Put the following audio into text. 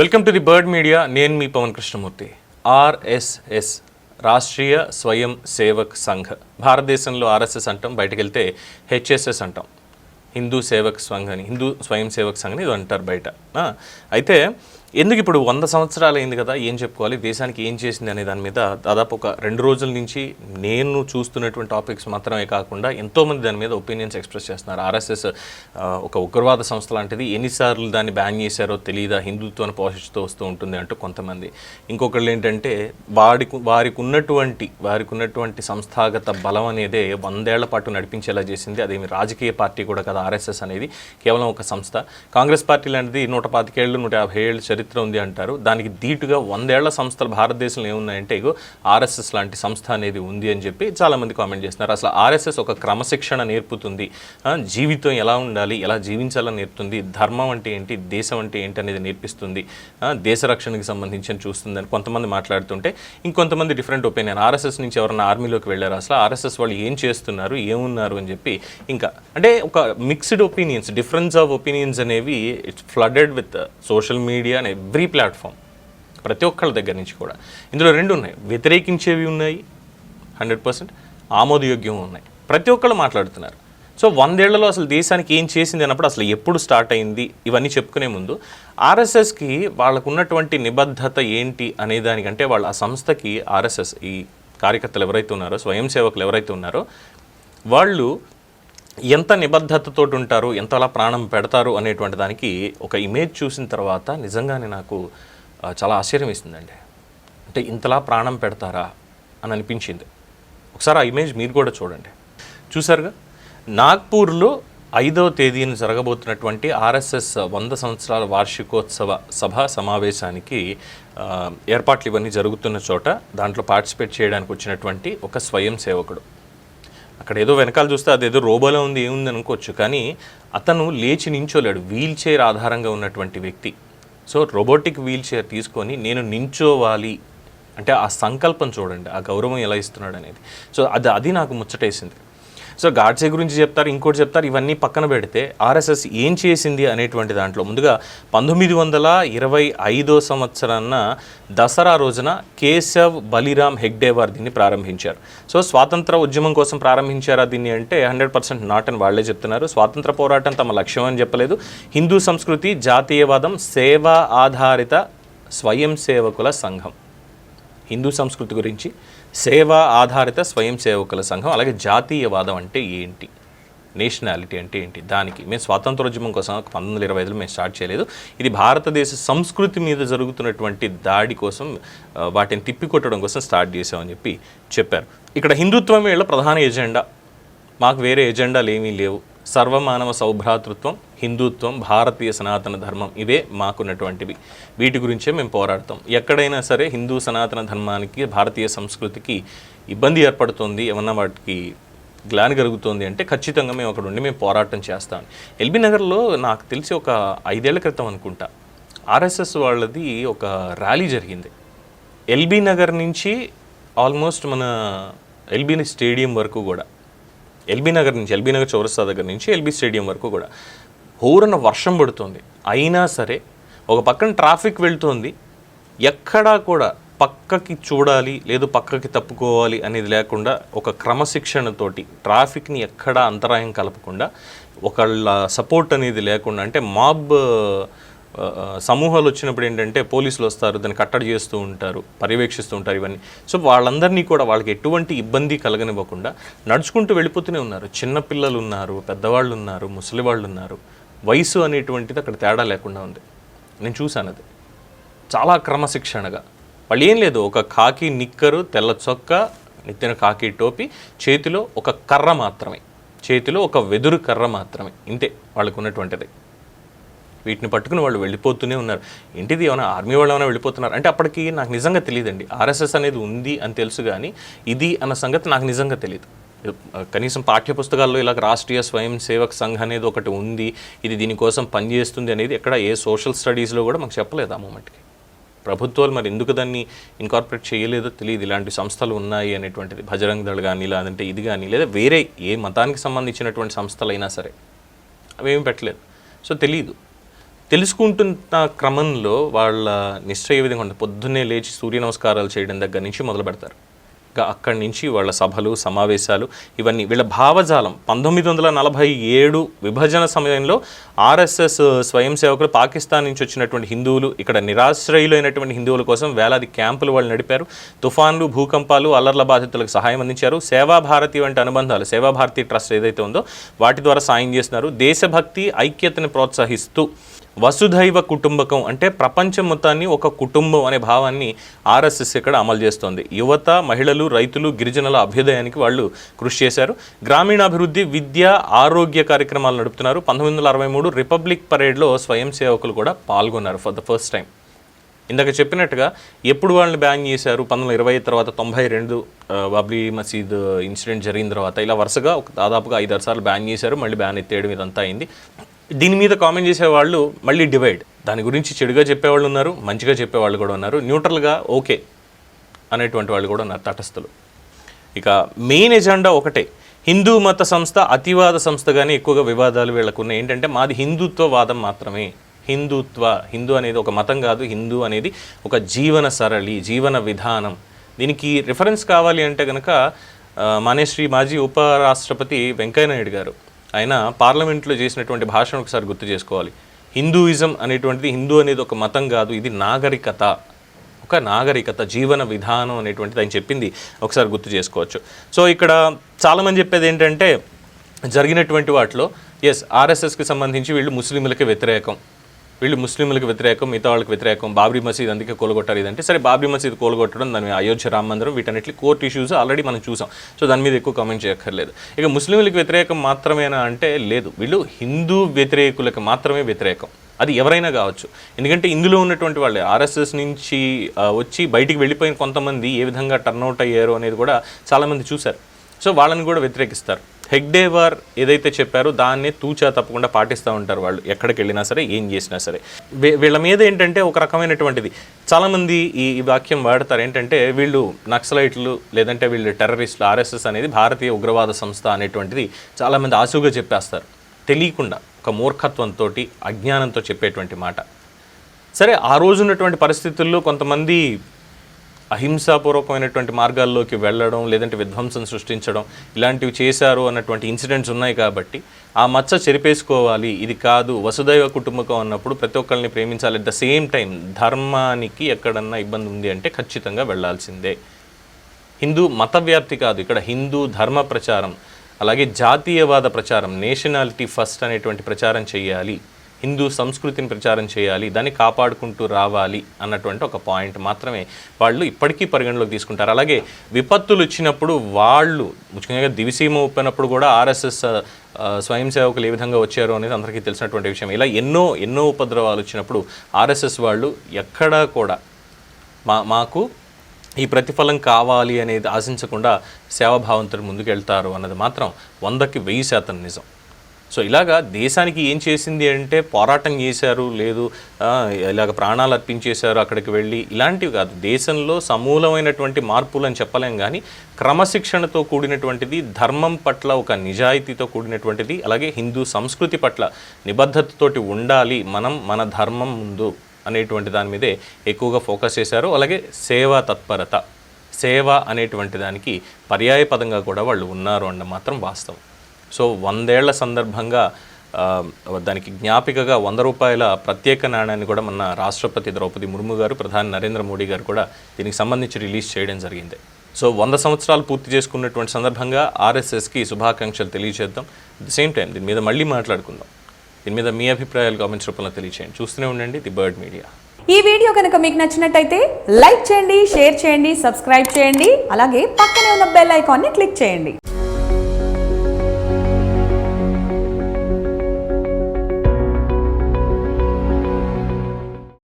Welcome to the bird media నేను మీ Pavan Krishnamurthy. RSS Rashtriya Swayam Sevak Sangh. భారతదేశంలో ఆర్ఎస్ఎస్ అంటాం బయటకు వెళ్తే హెచ్ఎస్ఎస్ అంటాం. హిందూ సేవక్ సంఘ్ అని హిందూ స్వయం సేవక్ సంఘ్ అని ఇది అంటారు బయట అయితే ఎందుకు ఇప్పుడు వంద సంవత్సరాలు అయింది కదా ఏం చెప్పుకోవాలి? దేశానికి ఏం చేసింది అనే దాని మీద దాదాపు ఒక రెండు రోజుల నుంచి నేను చూస్తున్నటువంటి టాపిక్స్ మాత్రమే కాకుండా ఎంతోమంది దాని మీద ఒపీనియన్స్ ఎక్స్ప్రెస్ చేస్తున్నారు. ఆర్ఎస్ఎస్ ఒక ఉగ్రవాద సంస్థ లాంటిది ఎన్నిసార్లు దాన్ని బ్యాన్ చేశారో తెలియదా హిందుత్వాన్ని పోషిస్తూ వస్తూ ఉంటుంది అంటూ కొంతమంది. ఇంకొకళ్ళు ఏంటంటే వాడికి వారికి ఉన్నటువంటి వారికి ఉన్నటువంటి సంస్థాగత బలం అనేదే వందేళ్ళ పాటు నడిపించేలా చేసింది. అదేమి రాజకీయ పార్టీ కూడా కదా ఆర్ఎస్ఎస్ అనేది కేవలం ఒక సంస్థ. కాంగ్రెస్ పార్టీ లాంటిది నూట పాతికేళ్ళు నూట యాభై ఏళ్ళు చరిత్ర ఉంది అంటారు. దానికి ధీటుగా వందేళ్ళ సంస్థలు భారతదేశంలో ఏమున్నాయంటే ఇగో ఆర్ఎస్ఎస్ లాంటి సంస్థ అనేది ఉంది అని చెప్పి చాలామంది కామెంట్ చేస్తున్నారు. అసలు ఆర్ఎస్ఎస్ ఒక క్రమశిక్షణ నేర్పుతుంది. జీవితం ఎలా ఉండాలి ఎలా జీవించాలని నేర్పుతుంది ధర్మం అంటే ఏంటి దేశం అంటే ఏంటి అనేది నేర్పిస్తుంది. దేశ రక్షణకి సంబంధించి చూస్తుందని కొంతమంది మాట్లాడుతుంటే ఇంకొంతమంది డిఫరెంట్ ఒపీనియన్. ఆర్ఎస్ఎస్ నుంచి ఎవరైనా ఆర్మీలోకి వెళ్ళారు? అసలు ఆర్ఎస్ఎస్ వాళ్ళు ఏం చేస్తున్నారు ఏమున్నారు అని చెప్పి ఇంకా అంటే ఒక mixed opinions difference of opinions అనేవి it's flooded with social media and every platform ప్రతి ఒక్కళ్ళ దగ్గర నుంచి కూడా. ఇందులో రెండు ఉన్నాయి. వ్యతిరేకించేవి ఉన్నాయి హండ్రెడ్ పర్సెంట్ ఆమోదయోగ్యం ఉన్నాయి. ప్రతి ఒక్కళ్ళు మాట్లాడుతున్నారు. సో వందేళ్ళలో అసలు దేశానికి ఏం చేసింది అన్నప్పుడు అసలు ఎప్పుడు స్టార్ట్ అయింది? ఇవన్నీ చెప్పుకునే ముందు ఆర్ఎస్ఎస్కి వాళ్ళకు ఉన్నటువంటి నిబద్ధత ఏంటి అనే దానికంటే వాళ్ళ ఆ సంస్థకి ఆర్ఎస్ఎస్ ఈ కార్యకర్తలు ఎవరైతే ఉన్నారో స్వయం సేవకులు ఎవరైతే ఉన్నారో వాళ్ళు ఎంత నిబద్ధతతో ఉంటారు ఎంతలా ప్రాణం పెడతారు అనేటువంటి దానికి ఒక ఇమేజ్ చూసిన తర్వాత నిజంగానే నాకు చాలా ఆశ్చర్యం ఇస్తుందండి అంటే ఇంతలా ప్రాణం పెడతారా అని అనిపించింది. ఒకసారి ఆ ఇమేజ్ మీరు కూడా చూడండి. చూసారుగా నాగ్పూర్లో ఐదవ తేదీన జరగబోతున్నటువంటి ఆర్ఎస్ఎస్ వంద సంవత్సరాల వార్షికోత్సవ సభ సమావేశానికి ఏర్పాట్లు ఇవన్నీ జరుగుతున్న చోట దాంట్లో పార్టిసిపేట్ చేయడానికి వచ్చినటువంటి ఒక స్వయం సేవకుడు. అక్కడ ఏదో వెనకాల చూస్తే అదేదో రోబోలో ఉంది ఏముంది అనుకోవచ్చు. కానీ అతను లేచి నించోలేడు వీల్ చైర్ ఆధారంగా ఉన్నటువంటి వ్యక్తి. సో రోబోటిక్ వీల్ చైర్ తీసుకొని నేను నించోవాలి. అంటే ఆ సంకల్పం చూడండి ఆ గౌరవం ఎలా ఇస్తున్నాడు అనేది. సో అది అది నాకు ముచ్చటేసింది. సో గాడ్సే గురించి చెప్తారు ఇంకోటి చెప్తారు ఇవన్నీ పక్కన పెడితే ఆర్ఎస్ఎస్ ఏం చేసింది అనేటువంటి దాంట్లో. ముందుగా పంతొమ్మిది వందల ఇరవై ఐదో సంవత్సరాన దసరా రోజున కేశవ్ బలిరామ్ హెగ్డేవార్ దీన్ని ప్రారంభించారు. సో స్వాతంత్ర ఉద్యమం కోసం ప్రారంభించారా దీన్ని అంటే హండ్రెడ్ పర్సెంట్ నాట్ అని వాళ్ళే చెప్తున్నారు. స్వాతంత్ర పోరాటం తమ లక్ష్యం అని చెప్పలేదు. హిందూ సంస్కృతి జాతీయవాదం సేవా ఆధారిత స్వయం సేవకుల సంఘం. హిందూ సంస్కృతి గురించి సేవా ఆధారిత స్వయం సేవకుల సంఘం అలాగే జాతీయవాదం అంటే ఏంటి? నేషనాలిటీ అంటే ఏంటి? దానికి మేము స్వాతంత్రోద్యమం కోసం పంతొమ్మిది వందల ఇరవై ఐదులో మేము స్టార్ట్ చేయలేదు. ఇది భారతదేశ సంస్కృతి మీద జరుగుతున్నటువంటి దాడి కోసం వాటిని తిప్పికొట్టడం కోసం స్టార్ట్ చేసామని చెప్పి చెప్పారు. ఇక్కడ హిందుత్వం వీళ్ళ ప్రధాన ఎజెండా. మాకు వేరే ఎజెండాలు ఏమీ లేవు. సర్వమానవ సౌభ్రాతృత్వం హిందుత్వం భారతీయ సనాతన ధర్మం ఇవే మాకున్నటువంటివి. వీటి గురించే మేము పోరాడతాం. ఎక్కడైనా సరే హిందూ సనాతన ధర్మానికి భారతీయ సంస్కృతికి ఇబ్బంది ఏర్పడుతుంది ఏమన్నా వాటికి గ్లాని కలుగుతుంది అంటే ఖచ్చితంగా మేము అక్కడ ఉండి మేము పోరాటం చేస్తాం. ఎల్బీ నగర్లో నాకు తెలిసి ఒక ఐదేళ్ళ క్రితం అనుకుంటా ఆర్ఎస్ఎస్ వాళ్ళది ఒక ర్యాలీ జరిగింది. ఎల్బీ నగర్ నుంచి ఆల్మోస్ట్ మన ఎల్బీ స్టేడియం వరకు కూడా ఎల్బీ నగర్ నుంచి ఎల్బీ నగర్ చౌరస్తా దగ్గర నుంచి ఎల్బీ స్టేడియం వరకు కూడా హోరన వర్షం పడుతుంది. అయినా సరే ఒక పక్కన ట్రాఫిక్ వెళ్తుంది. ఎక్కడా కూడా పక్కకి చూడాలి లేదు పక్కకి తప్పుకోవాలి అనేది లేకుండా ఒక క్రమశిక్షణతోటి ట్రాఫిక్ని ఎక్కడా అంతరాయం కలపకుండా ఒకళ్ళ సపోర్ట్ అనేది లేకుండా అంటే మాబ్ సమూహాలు వచ్చినప్పుడు ఏంటంటే పోలీసులు వస్తారు దాన్ని కట్టడి చేస్తూ ఉంటారు పర్యవేక్షిస్తూ ఉంటారు ఇవన్నీ. సో వాళ్ళందరినీ కూడా వాళ్ళకి ఎటువంటి ఇబ్బంది కలగనివ్వకుండా నడుచుకుంటూ వెళ్ళిపోతూనే ఉన్నారు. చిన్నపిల్లలు ఉన్నారు పెద్దవాళ్ళు ఉన్నారు ముసలి వాళ్ళు ఉన్నారు. వయసు అనేటువంటిది అక్కడ తేడా లేకుండా ఉంది. నేను చూశాను అది. చాలా క్రమశిక్షణగా. వాళ్ళు ఏం లేదు ఒక కాకి నిక్కరు తెల్ల చొక్క నిత్యన కాకి టోపీ చేతిలో ఒక కర్ర మాత్రమే. చేతిలో ఒక వెదురు కర్ర మాత్రమే. ఇంతే వాళ్ళకు ఉన్నటువంటిది వీటిని పట్టుకుని వాళ్ళు వెళ్ళిపోతూనే ఉన్నారు. ఏంటిది? ఏమైనా ఆర్మీ వాళ్ళు ఏమైనా వెళ్ళిపోతున్నారు? అంటే అప్పటికి నాకు నిజంగా తెలియదండి. ఆర్ఎస్ఎస్ అనేది ఉంది అని తెలుసు కానీ ఇది అన్న సంగతి నాకు నిజంగా తెలియదు కనీసం పాఠ్యపుస్తకాల్లో ఇలా రాష్ట్రీయ స్వయం సేవక్ సంఘ్ అనేది ఒకటి ఉంది ఇది దీనికోసం పనిచేస్తుంది అనేది ఎక్కడ ఏ సోషల్ స్టడీస్లో కూడా మాకు చెప్పలేదు ఆ మూమెంట్కి. ప్రభుత్వాలు మరి ఎందుకు దాన్ని ఇన్కార్పొరేట్ చేయలేదో తెలియదు ఇలాంటి సంస్థలు ఉన్నాయి అనేటువంటిది. భజరంగ్ దళ్ కానీ లేదంటే ఇది కానీ లేదా వేరే ఏ మతానికి సంబంధించినటువంటి సంస్థలు అయినా సరే అవేమి పెట్టలేదు. సో తెలియదు తెలుసుకుంటున్న క్రమంలో వాళ్ళ నిశ్చయ ఏ విధంగా ఉంటుంది పొద్దున్నే లేచి సూర్య నమస్కారాలు చేయడం దగ్గర నుంచి మొదలు పెడతారు. ఇంకా అక్కడి నుంచి వాళ్ళ సభలు సమావేశాలు ఇవన్నీ వీళ్ళ భావజాలం. పంతొమ్మిది వందల నలభై ఏడు విభజన సమయంలో ఆర్ఎస్ఎస్ స్వయం సేవకులు పాకిస్తాన్ నుంచి వచ్చినటువంటి హిందువులు ఇక్కడ నిరాశ్రయులైనటువంటి హిందువుల కోసం వేలాది క్యాంపులు వాళ్ళు నడిపారు. తుఫాన్లు భూకంపాలు అల్లర్ల బాధితులకు సహాయం అందించారు. సేవా భారతి వంటి అనుబంధాలు సేవా భారతి ట్రస్ట్ ఏదైతే ఉందో వాటి ద్వారా సాయం చేస్తున్నారు. దేశభక్తి ఐక్యతని ప్రోత్సహిస్తూ వసుధైవ కుటుంబకం అంటే ప్రపంచం మొత్తాన్ని ఒక కుటుంబం అనే భావాన్ని ఆర్ఎస్ఎస్ ఇక్కడ అమలు చేస్తోంది. యువత మహిళలు రైతులు గిరిజనుల అభ్యుదయానికి వాళ్ళు కృషి చేశారు. గ్రామీణాభివృద్ధి విద్య ఆరోగ్య కార్యక్రమాలు నడుపుతున్నారు. పంతొమ్మిది వందల అరవై మూడు రిపబ్లిక్ పరేడ్లో స్వయం సేవకులు కూడా పాల్గొన్నారు ఫర్ ద ఫస్ట్ టైం ఇందాక చెప్పినట్టుగా ఎప్పుడు వాళ్ళని బ్యాన్ చేశారు? పంతొమ్మిది వందల ఇరవై తర్వాత తొంభై రెండు ఆ, బాబ్రీ మసీద్ ఇన్సిడెంట్ జరిగిన తర్వాత ఇలా వరుసగా ఒక దాదాపుగా ఐదారు సార్లు బ్యాన్ చేశారు. మళ్ళీ బ్యాన్ ఎత్తేయడం ఇదంతా అయింది. దీని మీద కామెంట్ చేసేవాళ్ళు మళ్ళీ డివైడ్. దాని గురించి చెడుగా చెప్పేవాళ్ళు ఉన్నారు మంచిగా చెప్పేవాళ్ళు కూడా ఉన్నారు న్యూట్రల్గా ఓకే అనేటువంటి వాళ్ళు కూడా ఉన్నారు తటస్థులు. ఇక మెయిన్ ఎజెండా ఒకటే. హిందూ మత సంస్థ అతివాద సంస్థగానే ఎక్కువగా వివాదాలు వీళ్ళకున్నాయి. ఏంటంటే మాది హిందుత్వవాదం మాత్రమే. హిందుత్వ హిందూ అనేది ఒక మతం కాదు హిందూ అనేది ఒక జీవన సరళి జీవన విధానం. దీనికి రిఫరెన్స్ కావాలి అంటే కనుక మానేశ్రీ మాజీ ఉపరాష్ట్రపతి వెంకయ్యనాయుడు గారు. ఆయన పార్లమెంట్లో చేసినటువంటి భాషను ఒకసారి గుర్తు చేసుకోవాలి. హిందూయిజం అనేటువంటిది హిందూ అనేది ఒక మతం కాదు ఇది నాగరికత. ఒక నాగరికత జీవన విధానం అనేటువంటిది ఆయన చెప్పింది. ఒకసారి గుర్తు చేసుకోవచ్చు. సో ఇక్కడ చాలామంది చెప్పేది ఏంటంటే జరిగినటువంటి వాటిలో ఎస్ ఆర్ఎస్ఎస్కి సంబంధించి వీళ్ళు ముస్లింలకి వ్యతిరేకం. వీళ్ళు ముస్లింలకు వ్యతిరేకం మిగతా వాళ్ళకి వ్యతిరేకం బాబ్రీ మసీద్ అందుకే కూలగొట్టారు ఇదంటే సరే బాబ్రీ మసీద్ కూలగొట్టడం దాని అయోధ్య రామ మందిరం వీటన్నిటి కోర్టు ఇష్యూస్ ఆల్రెడీ మనం చూసాం. సో దాని మీద ఎక్కువ కామెంట్ చేయక్కర్లేదు. ఇక ముస్లింలకు వ్యతిరేకం మాత్రమేనా అంటే లేదు. వీళ్ళు హిందూ వ్యతిరేకులకు మాత్రమే వ్యతిరేకం. అది ఎవరైనా కావచ్చు. ఎందుకంటే ఇందులో ఉన్నటువంటి వాళ్ళే ఆర్ఎస్ఎస్ నుంచి వచ్చి బయటికి వెళ్ళిపోయిన కొంతమంది ఏ విధంగా టర్న్అవుట్ అయ్యారు అనేది కూడా చాలామంది చూశారు. సో వాళ్ళని కూడా వ్యతిరేకిస్తారు. హెగ్డేవార్ ఏదైతే చెప్పారో దాన్ని తూచా తప్పకుండా పాటిస్తూ ఉంటారు వాళ్ళు. ఎక్కడికి వెళ్ళినా సరే ఏం చేసినా సరే. వీళ్ళ మీద ఏంటంటే ఒక రకమైనటువంటిది. చాలామంది ఈ ఈ వాక్యం వాడతారు. ఏంటంటే వీళ్ళు నక్సలైట్లు లేదంటే వీళ్ళు టెర్రరిస్టులు ఆర్ఎస్ఎస్ అనేది భారతీయ ఉగ్రవాద సంస్థ అనేటువంటిది చాలామంది ఆసుగా చెప్పేస్తారు. తెలియకుండా ఒక మూర్ఖత్వంతో అజ్ఞానంతో చెప్పేటువంటి మాట. సరే ఆ రోజు ఉన్నటువంటి పరిస్థితుల్లో కొంతమంది అహింసాపూర్వకమైనటువంటి మార్గాల్లోకి వెళ్ళడం లేదంటే విధ్వంసం సృష్టించడం ఇలాంటివి చేశారు అన్నటువంటి ఇన్సిడెంట్స్ ఉన్నాయి కాబట్టి ఆ మచ్చ చెరిపేసుకోవాలి. ఇది కాదు వసుదైవ కుటుంబకం అన్నప్పుడు ప్రతి ఒక్కరిని ప్రేమించాలి. అట్ ద సేమ్ టైం ధర్మానికి ఎక్కడన్నా ఇబ్బంది ఉంది అంటే ఖచ్చితంగా వెళ్ళాల్సిందే. హిందూ మత వ్యాప్తి కాదు. ఇక్కడ హిందూ ధర్మ ప్రచారం అలాగే జాతీయవాద ప్రచారం నేషనాలిటీ ఫస్ట్ అనేటువంటి ప్రచారం చేయాలి. హిందూ సంస్కృతిని ప్రచారం చేయాలి దాన్ని కాపాడుకుంటూ రావాలి అన్నటువంటి ఒక పాయింట్ మాత్రమే వాళ్ళు ఇప్పటికీ పరిగణలోకి తీసుకుంటారు. అలాగే విపత్తులు వచ్చినప్పుడు వాళ్ళు ముఖ్యంగా దివిసీమ ఒప్పినప్పుడు కూడా ఆర్ఎస్ఎస్ స్వయం సేవకులు ఏ విధంగా వచ్చారు అనేది అందరికీ తెలిసినటువంటి విషయం. ఇలా ఎన్నో ఎన్నో ఉపద్రవాలు వచ్చినప్పుడు ఆర్ఎస్ఎస్ వాళ్ళు ఎక్కడా కూడా మా మాకు ఈ ప్రతిఫలం కావాలి అనేది ఆశించకుండా సేవాభావంతో ముందుకెళ్తారు అన్నది మాత్రం వందకి వెయ్యి శాతం నిజం. సో ఇలాగా దేశానికి ఏం చేసింది అంటే పోరాటం చేశారు లేదు ఇలాగ ప్రాణాలు అర్పించేశారు అక్కడికి వెళ్ళి. ఇలాంటివి కాదు దేశంలో సమూలమైనటువంటి మార్పులు అని చెప్పలేం కానీ క్రమశిక్షణతో కూడినటువంటిది ధర్మం పట్ల ఒక నిజాయితీతో కూడినటువంటిది అలాగే హిందూ సంస్కృతి పట్ల నిబద్ధతతోటి ఉండాలి మనం మన ధర్మం ముందు అనేటువంటి దాని మీదే ఎక్కువగా ఫోకస్ చేశారు. అలాగే సేవా తత్పరత సేవ అనేటువంటి దానికి పర్యాయపదంగా కూడా వాళ్ళు ఉన్నారు అన్న మాత్రం వాస్తవం. సో వందేళ్ళ సందర్భంగా దానికి జ్ఞాపికగా వంద రూపాయల ప్రత్యేక నాణ్యాన్ని కూడా మన రాష్ట్రపతి ద్రౌపది ముర్ము గారు ప్రధాని నరేంద్ర మోడీ గారు కూడా దీనికి సంబంధించి రిలీజ్ చేయడం జరిగింది. సో వంద సంవత్సరాలు పూర్తి చేసుకున్నటువంటి సందర్భంగా ఆర్ఎస్ఎస్కి శుభాకాంక్షలు తెలియజేద్దాం. అట్ ది సేమ్ టైం దీని మీద మళ్ళీ మాట్లాడుకుందాం. దీని మీద మీ అభిప్రాయాలు కామెంట్స్ రూపంలో తెలియచేయండి. చూస్తూనే ఉండండి ది బర్డ్ మీడియా. ఈ వీడియో కనుక మీకు నచ్చినట్టయితే లైక్ చేయండి షేర్ చేయండి సబ్స్క్రైబ్ చేయండి అలాగే పక్కనే ఉన్న బెల్ ఐకాన్ని క్లిక్ చేయండి.